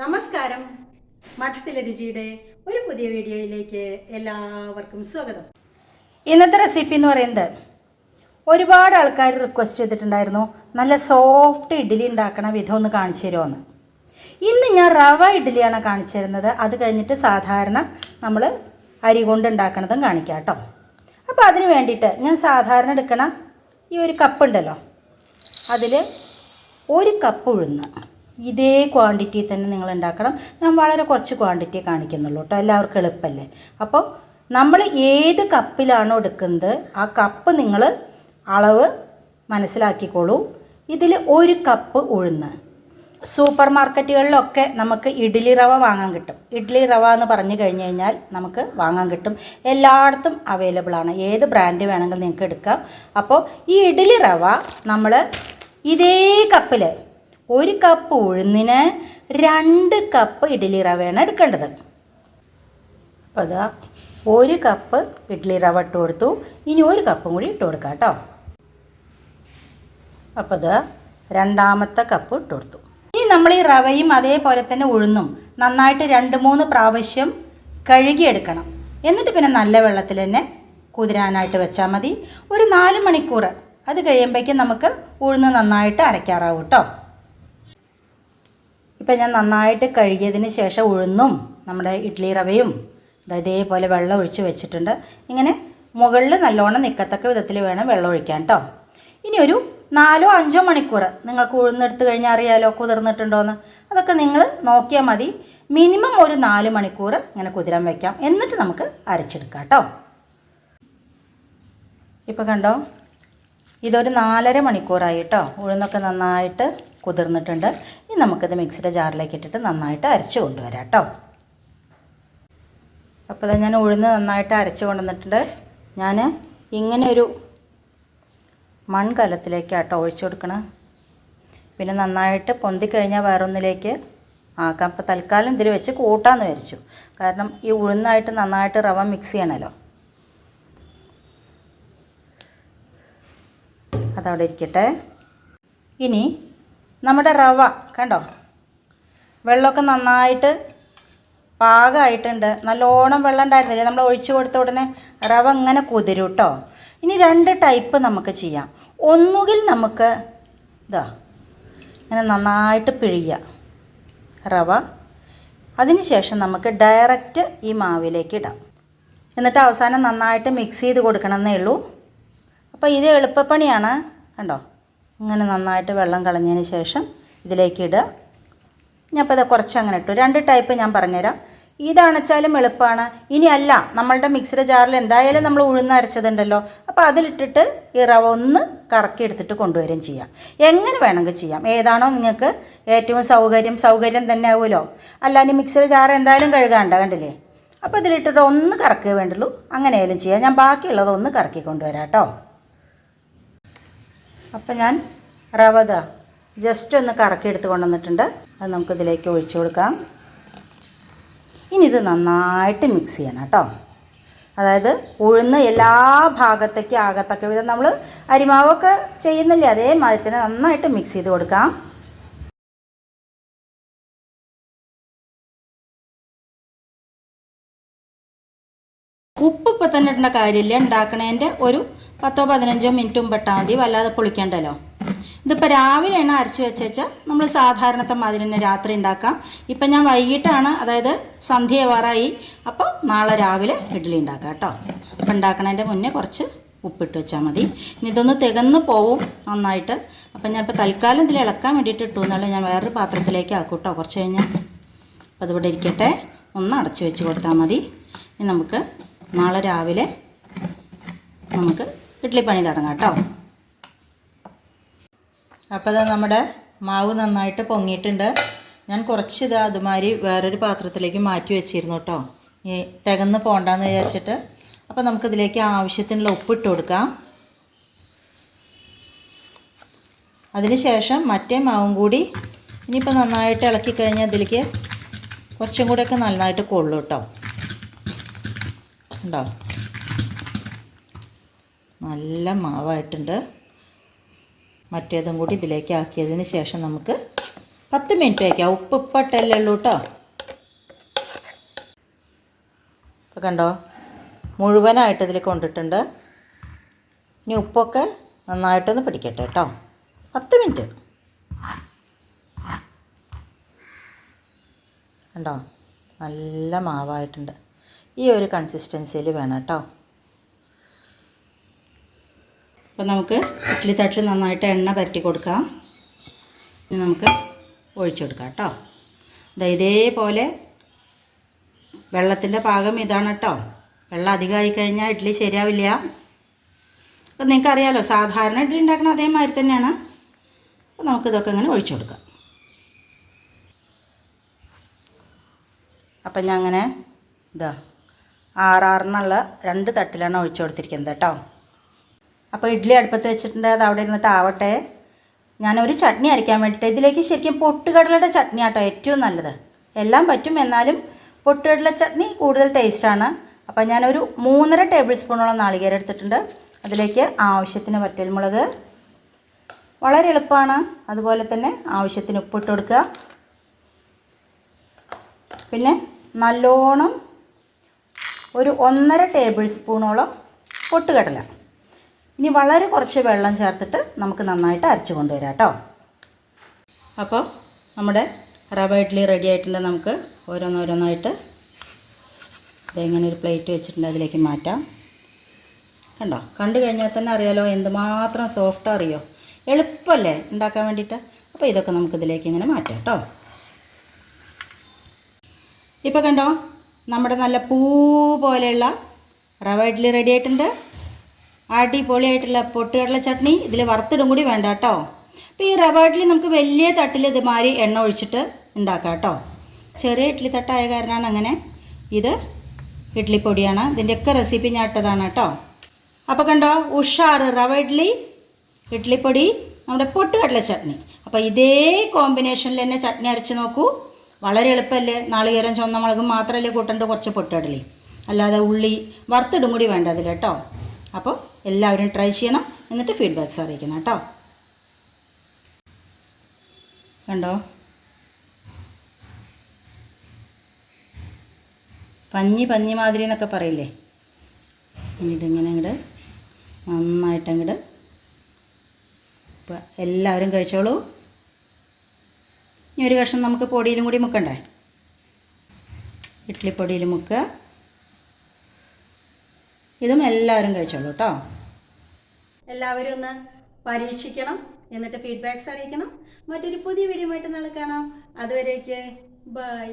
നമസ്കാരം. മഠത്തിലെ രുചിയുടെ ഒരു പുതിയ വീഡിയോയിലേക്ക് എല്ലാവർക്കും സ്വാഗതം. ഇന്നത്തെ റെസിപ്പി എന്ന് പറയുന്നത് ഒരുപാട് ആൾക്കാർ റിക്വസ്റ്റ് ചെയ്തിട്ടുണ്ടായിരുന്നു നല്ല സോഫ്റ്റ് ഇഡ്ഡലി ഉണ്ടാക്കണ വിധം ഒന്ന് കാണിച്ചു തരുമെന്ന് ഇന്ന് ഞാൻ റവ ഇഡ്ഡലിയാണ് കാണിച്ചു തരുന്നത്. അത് കഴിഞ്ഞിട്ട് സാധാരണ നമ്മൾ അരി കൊണ്ട് ഉണ്ടാക്കണതും കാണിക്കാം കേട്ടോ. അപ്പോൾ അതിന് വേണ്ടിയിട്ട് ഞാൻ സാധാരണ എടുക്കണ ഈ ഒരു കപ്പ് ഉണ്ടല്ലോ. അതിൽ ഒരു കപ്പ് ഉഴുന്ന്. ഇതേ ക്വാണ്ടിറ്റി തന്നെ നിങ്ങൾ ഉണ്ടാക്കണം ഞാൻ വളരെ കുറച്ച് ക്വാണ്ടിറ്റി കാണിക്കുന്നുള്ളൂ കേട്ടോ എല്ലാവർക്കും എളുപ്പമല്ലേ അപ്പോൾ നമ്മൾ ഏത് കപ്പിലാണോ എടുക്കുന്നത് ആ കപ്പ് നിങ്ങൾ അളവ് മനസ്സിലാക്കിക്കോളൂ. ഇതിൽ ഒരു കപ്പ് ഉഴുന്ന്. സൂപ്പർ മാർക്കറ്റുകളിലൊക്കെ നമുക്ക് ഇഡ്ഡലി റവ വാങ്ങാൻ കിട്ടും. ഇഡ്ഡലി റവ എന്ന് പറഞ്ഞു കഴിഞ്ഞ് കഴിഞ്ഞാൽ നമുക്ക് വാങ്ങാൻ കിട്ടും. എല്ലായിടത്തും അവൈലബിൾ ആണ്. ഏത് ബ്രാൻഡ് വേണമെങ്കിലും നിങ്ങൾക്ക് എടുക്കാം. അപ്പോൾ ഈ ഇഡ്ഡലി റവ നമ്മൾ ഇതേ കപ്പിൽ ഒരു കപ്പ് ഉഴുന്നിന് രണ്ട് കപ്പ് ഇഡ്ഡലി റവയാണ് എടുക്കേണ്ടത്. അപ്പോൾ അതാ ഒരു കപ്പ് ഇഡ്ഡലി റവ ഇട്ട് കൊടുത്തു. ഇനി ഒരു കപ്പും കൂടി ഇട്ട് കൊടുക്കാം കേട്ടോ. അപ്പോൾ അത് രണ്ടാമത്തെ കപ്പ് ഇട്ട് കൊടുത്തു. ഇനി നമ്മൾ ഈ റവയും അതേപോലെ തന്നെ ഉഴുന്നും നന്നായിട്ട് രണ്ട് മൂന്ന് പ്രാവശ്യം കഴുകിയെടുക്കണം. എന്നിട്ട് പിന്നെ നല്ല വെള്ളത്തിൽ തന്നെ കുതിരാനായിട്ട് വെച്ചാൽ മതി. ഒരു നാല് മണിക്കൂർ അത് കഴിയുമ്പോഴേക്കും നമുക്ക് ഉഴുന്ന് നന്നായിട്ട് അരയ്ക്കാറാവും കേട്ടോ. ഇപ്പം ഞാൻ നന്നായിട്ട് കഴുകിയതിന് ശേഷം ഉഴുന്നും നമ്മുടെ ഇഡ്ഡലി റവയും ഇതേപോലെ വെള്ളം ഒഴിച്ച് വെച്ചിട്ടുണ്ട്. ഇങ്ങനെ മുകളിൽ നല്ലോണം നിൽക്കത്തക്ക വിധത്തിൽ വേണം വെള്ളം ഒഴിക്കാൻ കേട്ടോ ഇനി ഒരു നാലോ അഞ്ചോ മണിക്കൂർ നിങ്ങൾക്ക് ഉഴുന്നെടുത്ത് കഴിഞ്ഞാൽ അറിയാലോ കുതിർന്നിട്ടുണ്ടോയെന്ന് അതൊക്കെ നിങ്ങൾ നോക്കിയാൽ മതി. മിനിമം ഒരു നാല് മണിക്കൂർ ഇങ്ങനെ കുതിരാൻ വയ്ക്കാം എന്നിട്ട് നമുക്ക് അരച്ചെടുക്കാം കേട്ടോ ഇപ്പോൾ കണ്ടോ? ഇതൊരു നാലര മണിക്കൂറായി കേട്ടോ ഉഴുന്നൊക്കെ നന്നായിട്ട് കുതിർന്നിട്ടുണ്ട്. ഇനി നമുക്കിത് മിക്സിയുടെ ജാറിലേക്ക് ഇട്ടിട്ട് നന്നായിട്ട് അരച്ച് കൊണ്ടുവരാം കേട്ടോ. അപ്പോൾ ഞാൻ ഉഴുന്ന് നന്നായിട്ട് അരച്ച് കൊണ്ടുവന്നിട്ടുണ്ട്. ഞാൻ ഇങ്ങനെ ഒരു മൺകലത്തിലേക്ക് കേട്ടോ ഒഴിച്ചു കൊടുക്കണം. പിന്നെ നന്നായിട്ട് പൊന്തി പൊന്തിക്കഴിഞ്ഞാൽ വേറൊന്നിലേക്ക് ആക്കാം. അപ്പോൾ തൽക്കാലം ഇതിൽ വെച്ച് കൂട്ടാമെന്ന് വിചാരിച്ചു. കാരണം ഈ ഉഴുന്നായിട്ട് നന്നായിട്ട് റവ മിക്സ് ചെയ്യണമല്ലോ അതവിടെ ഇരിക്കട്ടെ. ഇനി നമ്മുടെ റവ കണ്ടോ? വെള്ളമൊക്കെ നന്നായിട്ട് പാകമായിട്ടുണ്ട്. നല്ലോണം വെള്ളം ഉണ്ടായിരുന്നില്ലേ? നമ്മൾ ഒഴിച്ചു കൊടുത്ത ഉടനെ റവ ഇങ്ങനെ കുതിരും കേട്ടോ ഇനി രണ്ട് ടൈപ്പ് നമുക്ക് ചെയ്യാം. ഒന്നുകിൽ നമുക്ക് ഇതാ ഇങ്ങനെ നന്നായിട്ട് പിഴിയുക റവ. അതിനുശേഷം നമുക്ക് ഡയറക്റ്റ് ഈ മാവിലേക്ക് ഇടാം. എന്നിട്ട് അവസാനം നന്നായിട്ട് മിക്സ് ചെയ്ത് കൊടുക്കണമെന്നേ ഉള്ളൂ. അപ്പോൾ ഇത് എളുപ്പപ്പണിയാണ്. കണ്ടോ? ഇങ്ങനെ നന്നായിട്ട് വെള്ളം കളഞ്ഞതിന് ശേഷം ഇതിലേക്ക് ഇടുക. ഞാൻ ഇപ്പോൾ ഇത് കുറച്ച് അങ്ങനെ ഇട്ടു. രണ്ട് ടൈപ്പ് ഞാൻ പറഞ്ഞുതരാം. ഇതാണെച്ചാലും എളുപ്പമാണ് ഇനി അല്ല നമ്മളുടെ മിക്സിയുടെ ജാറിൽ എന്തായാലും നമ്മൾ ഉഴുന്ന് അരച്ചതുണ്ടല്ലോ. അപ്പോൾ അതിലിട്ടിട്ട് ഈ റവ ഒന്ന് കറക്കി എടുത്തിട്ട് കൊണ്ടുവരികയും ചെയ്യാം. എങ്ങനെ വേണമെങ്കിൽ ചെയ്യാം. ഏതാണോ നിങ്ങൾക്ക് ഏറ്റവും സൗകര്യം സൗകര്യം തന്നെ ആവുമല്ലോ. അല്ലാതെ മിക്സിയുടെ ജാർ എന്തായാലും കഴുകാണ്ട കണ്ടില്ലേ? അപ്പോൾ ഇതിലിട്ടിട്ട് ഒന്ന് കറക്കേ വേണ്ടുള്ളൂ. അങ്ങനെയായാലും ചെയ്യാം. ഞാൻ ബാക്കിയുള്ളത് ഒന്ന് കറക്കി കൊണ്ടുവരാം കേട്ടോ. അപ്പം ഞാൻ റവത ജസ്റ്റ് ഒന്ന് കറക്കി എടുത്ത് കൊണ്ടുവന്നിട്ടുണ്ട്. അത് നമുക്കിതിലേക്ക് ഒഴിച്ചു കൊടുക്കാം. ഇനി ഇത് നന്നായിട്ട് മിക്സ് ചെയ്യണം കേട്ടോ. അതായത് ഉഴുന്ന് എല്ലാ ഭാഗത്തേക്കും ആകത്തക്ക വിധം നമ്മൾ അരിമാവൊക്കെ ചെയ്യുന്നില്ലേ അതേമാതിരി തന്നെ നന്നായിട്ട് മിക്സ് ചെയ്ത് കൊടുക്കാം. ഇടേണ്ട കാര്യമില്ല. ഉണ്ടാക്കണേന്റെ ഒരു പത്തോ പതിനഞ്ചോ മിനിറ്റ് മുമ്പ് ഇട്ടാൽ മതി. വല്ലാതെ പൊളിക്കണ്ടല്ലോ. ഇതിപ്പോൾ രാവിലെയാണ് അരച്ച് വെച്ചാൽ നമ്മൾ സാധാരണത്തെ മാതിരി തന്നെ രാത്രി ഉണ്ടാക്കാം. ഇപ്പം ഞാൻ വൈകിട്ടാണ് അതായത് സന്ധ്യ വാറായി അപ്പോൾ നാളെ രാവിലെ ഇഡ്ഡലി ഉണ്ടാക്കാം കേട്ടോ. അപ്പം ഉണ്ടാക്കണതിന്റെ മുന്നേ കുറച്ച് ഉപ്പിട്ട് വെച്ചാൽ മതി. ഇനി ഇതൊന്ന് തികന്ന് പോവും നന്നായിട്ട്. അപ്പം ഇപ്പോൾ തൽക്കാലം ഇതിൽ ഇളക്കാൻ വേണ്ടിയിട്ട് ഇട്ടു എന്നുള്ളത് ഞാൻ വേറൊരു പാത്രത്തിലേക്ക് ആക്കും കേട്ടോ കുറച്ച് കഴിഞ്ഞാൽ അപ്പോൾ അതിവിടെ ഇരിക്കട്ടെ. ഒന്ന് അടച്ച് വെച്ച് കൊടുത്താൽ മതി. ഇനി നമുക്ക് നാളെ രാവിലെ നമുക്ക് ഇഡ്ഡലി പണി തുടങ്ങാം കേട്ടോ. അപ്പോൾ അത് നമ്മുടെ മാവ് നന്നായിട്ട് പൊങ്ങിയിട്ടുണ്ട്. ഞാൻ കുറച്ച് ഇത് അതുമാതിരി വേറൊരു പാത്രത്തിലേക്ക് മാറ്റി വെച്ചിരുന്നു കേട്ടോ. ഈ തികന്ന് പോണ്ടെന്ന് വിചാരിച്ചിട്ട്. അപ്പോൾ നമുക്കിതിലേക്ക് ആവശ്യത്തിനുള്ള ഉപ്പിട്ട് കൊടുക്കാം. അതിനുശേഷം മറ്റേ മാവും കൂടി ഇനിയിപ്പോൾ നന്നായിട്ട് ഇളക്കി കഴിഞ്ഞാൽ അതിലേക്ക് കുറച്ചും കൂടെയൊക്കെ നന്നായിട്ട് കൊള്ളു കേട്ടോ. ഉണ്ടോ? നല്ല മാവായിട്ടുണ്ട്. മറ്റേതും കൂടി ഇതിലേക്ക് ആക്കിയതിന് ശേഷം നമുക്ക് പത്ത് മിനിറ്റ് വയ്ക്കാം ഉപ്പ് ഇപ്പട്ടല്ലേ ഉള്ളൂ കേട്ടോ ഇപ്പോൾ കണ്ടോ? മുഴുവനായിട്ട് ഇതിൽ കൊണ്ടിട്ടുണ്ട്. ഇനി ഉപ്പൊക്കെ നന്നായിട്ടൊന്ന് പിടിക്കട്ടെ കേട്ടോ പത്ത് മിനിറ്റ്. കണ്ടോ? നല്ല മാവായിട്ടുണ്ട്. ഈ ഒരു കൺസിസ്റ്റൻസിയിൽ വേണം കേട്ടോ. അപ്പോൾ നമുക്ക് ഇഡ്ഡലി തട്ടിൽ നന്നായിട്ട് എണ്ണ പരറ്റി കൊടുക്കാം. ഇനി നമുക്ക് ഒഴിച്ചു കൊടുക്കാം കേട്ടോ. ദാ ഇതേപോലെ വെള്ളത്തിന്റെ പാകം ഇതാണ് കേട്ടോ. വെള്ളം അധികമായി കഴിഞ്ഞാൽ ഇഡ്ഡലി ശരിയാവില്ല. അപ്പോൾ നിങ്ങൾക്കറിയാലോ സാധാരണ ഇഡ്ഡലി ഉണ്ടാക്കുന്ന അതേമാതിരി തന്നെയാണ്. അപ്പോൾ നമുക്കിതൊക്കെ ഇങ്ങനെ ഒഴിച്ചു കൊടുക്കാം. അപ്പം ഞാൻ അങ്ങനെ ഇതാ ആറാറിനുള്ള രണ്ട് തട്ടിലാണ് ഒഴിച്ചു കൊടുത്തിരിക്കുന്നത് കേട്ടോ. അപ്പോൾ ഇഡ്ഡലി അടുപ്പത്ത് വെച്ചിട്ടുണ്ട് അത് അവിടെ ഇരുന്നിട്ട് ആവട്ടെ. ഞാനൊരു ചട്നി അരയ്ക്കാൻ വേണ്ടിയിട്ട് ഇതിലേക്ക് ശരിക്കും പൊട്ടുകടലയുടെ ചട്നി ആട്ടോ ഏറ്റവും നല്ലത്. എല്ലാം പറ്റും എന്നാലും പൊട്ടുകടല ചട്നി കൂടുതൽ ടേസ്റ്റാണ്. അപ്പോൾ ഞാനൊരു മൂന്നര ടേബിൾ സ്പൂണോളം നാളികേരം എടുത്തിട്ടുണ്ട്. അതിലേക്ക് ആവശ്യത്തിന് വറ്റൽമുളക് വളരെ എളുപ്പമാണ്. അതുപോലെ തന്നെ ആവശ്യത്തിന് ഉപ്പിട്ട് കൊടുക്കുക. പിന്നെ നല്ലോണം ഒരു ഒന്നര ടേബിൾ സ്പൂണോളം പൊട്ടുകടല. ഇനി വളരെ കുറച്ച് വെള്ളം ചേർത്തിട്ട് നമുക്ക് നന്നായിട്ട് അരച്ച് കൊണ്ടുവരാം കേട്ടോ. അപ്പോൾ നമ്മുടെ റവ ഇഡ്ഡലി റെഡി ആയിട്ടുണ്ട്. നമുക്ക് ഓരോന്നോരോന്നായിട്ട് ഇതെങ്ങനെ ഒരു പ്ലേറ്റ് വെച്ചിട്ടുണ്ട് അതിലേക്ക് മാറ്റാം. കണ്ടോ? കണ്ടു കഴിഞ്ഞാൽ തന്നെ അറിയാലോ എന്തുമാത്രം സോഫ്റ്റ് അറിയോ? എളുപ്പമല്ലേ ഉണ്ടാക്കാൻ വേണ്ടിയിട്ട്? അപ്പോൾ ഇതൊക്കെ നമുക്കിതിലേക്ക് ഇങ്ങനെ മാറ്റാം കേട്ടോ. ഇപ്പോൾ കണ്ടോ? നമ്മുടെ നല്ല പൂ പോലെയുള്ള റവ ഇഡ്ഡലി റെഡി ആയിട്ടുണ്ട്. അടിപൊളിയായിട്ടുള്ള പൊട്ടുകടല ചട്നി ഇതിൽ വറുത്തിടും കൂടി വേണ്ട കേട്ടോ. അപ്പോൾ ഈ റവ ഇഡ്ഡലി നമുക്ക് വലിയ തട്ടിൽ ഇതുമാതിരി എണ്ണ ഒഴിച്ചിട്ട് ഉണ്ടാക്കാം കേട്ടോ. ചെറിയ ഇഡ്ഡലി തട്ടായ കാരണമാണ് അങ്ങനെ ഇത് ഇഡ്ഡലിപ്പൊടിയാണ് ഇതിന്റെയൊക്കെ റെസിപ്പി ഞാൻ ഇട്ടതാണ് കേട്ടോ. അപ്പോൾ കണ്ടോ ഉഷാറ് റവ ഇഡ്ഡലി ഇഡ്ഡലിപ്പൊടി നമ്മുടെ പൊട്ടുകടല ചട്നി. അപ്പോൾ ഇതേ കോമ്പിനേഷനിൽ തന്നെ ചട്നി അരച്ച് നോക്കൂ. വളരെ എളുപ്പമല്ലേ നാളികേരം ചുവന്ന മുളകും മാത്രമല്ലേ കൂട്ടേണ്ട കുറച്ച് പൊട്ടിടലേ അല്ലാതെ ഉള്ളി വറുത്തിടും കൂടി വേണ്ട അതിൽ കേട്ടോ. അപ്പോൾ എല്ലാവരും ട്രൈ ചെയ്യണം. എന്നിട്ട് ഫീഡ്ബാക്ക്സ് അറിയിക്കണം കേട്ടോ. കണ്ടോ? പഞ്ഞി പഞ്ഞി മാതിരി എന്നൊക്കെ പറയില്ലേ? ഇനി ഇതിങ്ങനെ അങ്ങോട്ട് നന്നായിട്ട് എല്ലാവരും കഴിച്ചോളൂ. ഇനി ഒരു കഷ്ണം നമുക്ക് പൊടിയിലും കൂടി മുക്കണ്ടേ? ഇഡ്ഡലിപ്പൊടിയിൽ മുക്കുക ഇതും എല്ലാവരും കഴിച്ചോളൂ കേട്ടോ എല്ലാവരും ഒന്ന് പരീക്ഷിക്കണം എന്നിട്ട് ഫീഡ്ബാക്ക്സ് അറിയിക്കണം. മറ്റൊരു പുതിയ വീഡിയോ ആയിട്ട് നാളെ കാണാം. അതുവരേക്ക് ബൈ